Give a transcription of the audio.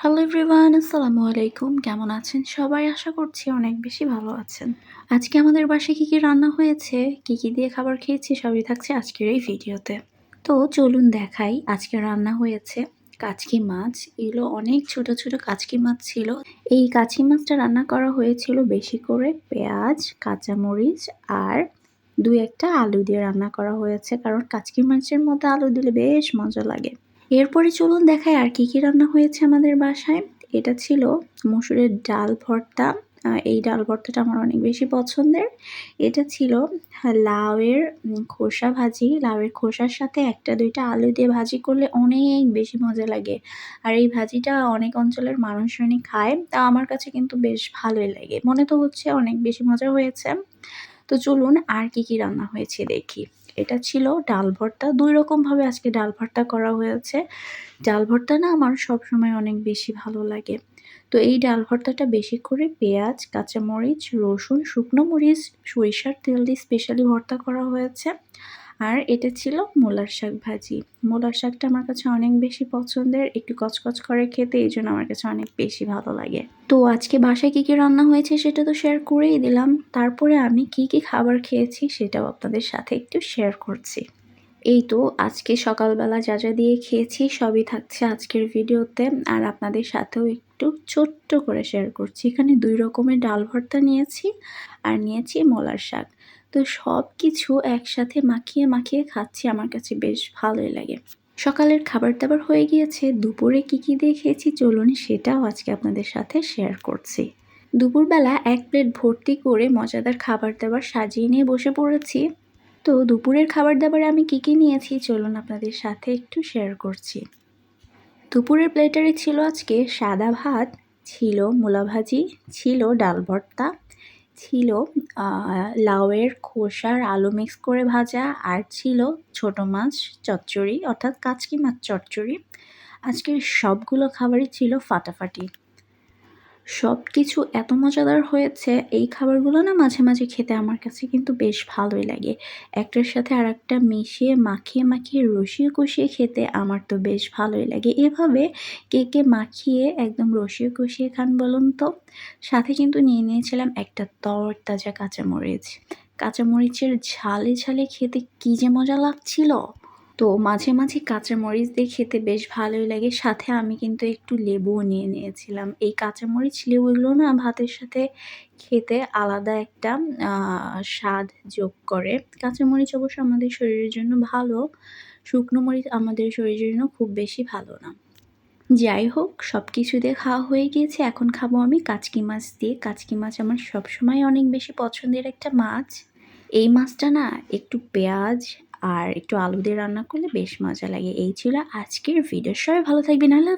Hello everyone আসসালামু আলাইকুম। কেমন আছেন সবাই? আশা করছি অনেক বেশি ভালো আছেন। আজকে আমাদের বাসায় কী কী রান্না হয়েছে, কী কী দিয়ে খাবার খেয়েছি সবই থাকছে আজকের এই ভিডিওতে। তো চলুন দেখাই আজকে রান্না হয়েছে কাচকি মাছ। এগুলো অনেক ছোট ছোট কাচকি মাছ ছিল। এই কাচকি মাছটা রান্না করা হয়েছিল বেশি করে পেঁয়াজ, কাঁচামরিচ আর দু একটা আলু দিয়ে রান্না করা হয়েছে। কারণ কাচকি মাছের মধ্যে আলু দিলে বেশ মজা লাগে। এরপরে চলুন দেখায় আর কি কি রান্না হয়েছে আমাদের বাসায়। এটা ছিল মসুরের ডাল ভর্তা। এই ডাল ভর্তাটা আমার অনেক বেশি পছন্দের। এটা ছিল লাউয়ের খোসা ভাজি। লাউয়ের খোসার সাথে একটা দুইটা আলু দিয়ে ভাজি করলে অনেক বেশি মজা লাগে। আর এই ভাজিটা অনেক অঞ্চলের মানুষজনই খায়। তা আমার কাছে কিন্তু বেশ ভালোই লাগে। মনে তো হচ্ছে অনেক বেশি মজা হয়েছে। তো চলুন আর কি কি রান্না হয়েছে দেখি। এটা ছিল ডাল ভর্তা। দুই রকমভাবে আজকে ডাল ভর্তা করা হয়েছে। ডাল ভর্তা না আমার সবসময় অনেক বেশি ভালো লাগে। তো এই ডাল ভর্তাটা বেশি করে পেঁয়াজ, কাঁচামরিচ, রসুন, শুকনো মরিচ, সরিষার তেল দিয়ে স্পেশালি ভর্তা করা হয়েছে। আর এটা ছিল মোলার শাক ভাজি। মোলার শাকটা আমার কাছে অনেক বেশি পছন্দের, একটু কচকচ করে খেতে, এই জন্য আমার কাছে অনেক বেশি ভালো লাগে। তো আজকে বাসায় কী কী রান্না হয়েছে সেটা তো শেয়ার করেই দিলাম। তারপরে আমি কি কি খাবার খেয়েছি সেটাও আপনাদের সাথে একটু শেয়ার করছি। এই তো আজকে সকালবেলা যা যা দিয়ে খেয়েছি সবই থাকছে আজকের ভিডিওতে। আর আপনাদের সাথেও একটু ছোট্ট করে শেয়ার করছি। এখানে দুই রকমের ডাল ভর্তা নিয়েছি আর নিয়েছি মোলার শাক। তো সব কিছু একসাথে মাখিয়ে মাখিয়ে খাচ্ছি, আমার কাছে বেশ ভালোই লাগে। সকালের খাবার দাবার হয়ে গিয়েছে, দুপুরে কী কী দিয়ে খেয়েছি চলুন সেটাও আজকে আপনাদের সাথে শেয়ার করছি। দুপুরবেলা এক প্লেট ভর্তি করে মজাদার খাবার দাবার সাজিয়ে নিয়ে বসে পড়েছি। তো দুপুরের খাবার দাবারে আমি কী কী নিয়েছি চলুন আপনাদের সাথে একটু শেয়ার করছি। দুপুরের প্লেটারে ছিল আজকে সাদা ভাত, ছিল মূলা ভাজি, ছিল ডাল ভর্তা ছিল লাউয়ের খোসার আলু মিক্স করে ভাজা, আর ছিল ছোট মাছ চচ্চড়ি, অর্থাৎ কাচকি মাছ চচ্চড়ি। আজকের সবগুলো খাবারই ছিল ফাটাফাটি। সব কিছু এত মজাদার হয়েছে, এই খাবারগুলো না মাঝে মাঝে খেতে আমার কাছে কিন্তু বেশ ভালোই লাগে। একটার সাথে আর একটা মিশিয়ে, মাখিয়ে মাখিয়ে রসিয়ে কষিয়ে খেতে আমার তো বেশ ভালোই লাগে। এভাবে কেকে মাখিয়ে একদম রসিয়ে কষিয়ে খান বলুন তো? সাথে কিন্তু নিয়ে নিয়েছিলাম একটা তর তাজা কাঁচামরিচ। কাঁচামরিচের ঝালে ঝালে খেতে কী যে মজা লাগছিল! তো মাঝে মাঝে কাঁচামরিচ দিয়ে খেতে বেশ ভালোই লাগে। সাথে আমি কিন্তু একটু লেবুও নিয়ে নিয়েছিলাম। এই কাঁচা কাঁচামরিচ লেবুগুলো না ভাতের সাথে খেতে আলাদা একটা স্বাদ যোগ করে। কাঁচামরিচ অবশ্য আমাদের শরীরের জন্য ভালো, শুকনো মরিচ আমাদের শরীরের জন্য খুব বেশি ভালো না। যাই হোক সব কিছু দিয়ে খাওয়া হয়ে গিয়েছে। এখন খাব আমি কাচকি মাছ দিয়ে। কাচকি মাছ আমার সবসময় অনেক বেশি পছন্দের একটা মাছ। এই মাছটা না একটু পেঁয়াজ আর একটু আলু দিয়ে রান্না করলে বেশ মজা লাগে। এই ছিল আজকের ভিডিও সবাই ভালো থাকবেন। আল্লাহ